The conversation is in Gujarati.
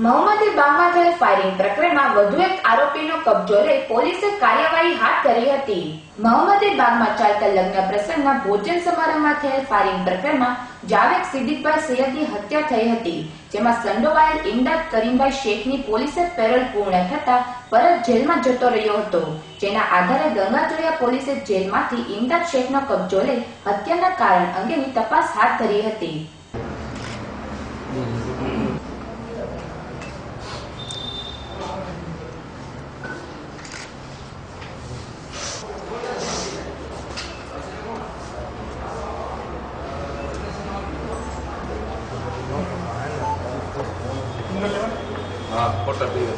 મહમ્મદી બાગમાં થયેલ ફાયરિંગ પ્રકરણમાં વધુ એક આરોપીનો કબજો લઈ પોલીસે કાર્યવાહી હાથ ધરી હતી. મહમ્મદી બાગમાં ચાલતા લગ્ન પ્રસંગમાં ભોજન સમારંભમાં થયેલ ફાયરિંગ પ્રકરણમાં જાવેદ સિદ્દીકભાઈ સૈયદની હત્યા થઈ હતી, જેમાં સંડોવાયેલ ઇમદાદ કરીમભાઈ શેખની પોલીસે પેરોલ પૂર્ણ થતા પરત જેલમાં જતો રહ્યો હતો, જેના આધારે ગંગાજળિયા પોલીસે જેલમાંથી ઇમદાદ શેખનો કબજો લઈ હત્યાના કારણ અંગેની તપાસ હાથ ધરી હતી. Ah, corta el vídeo,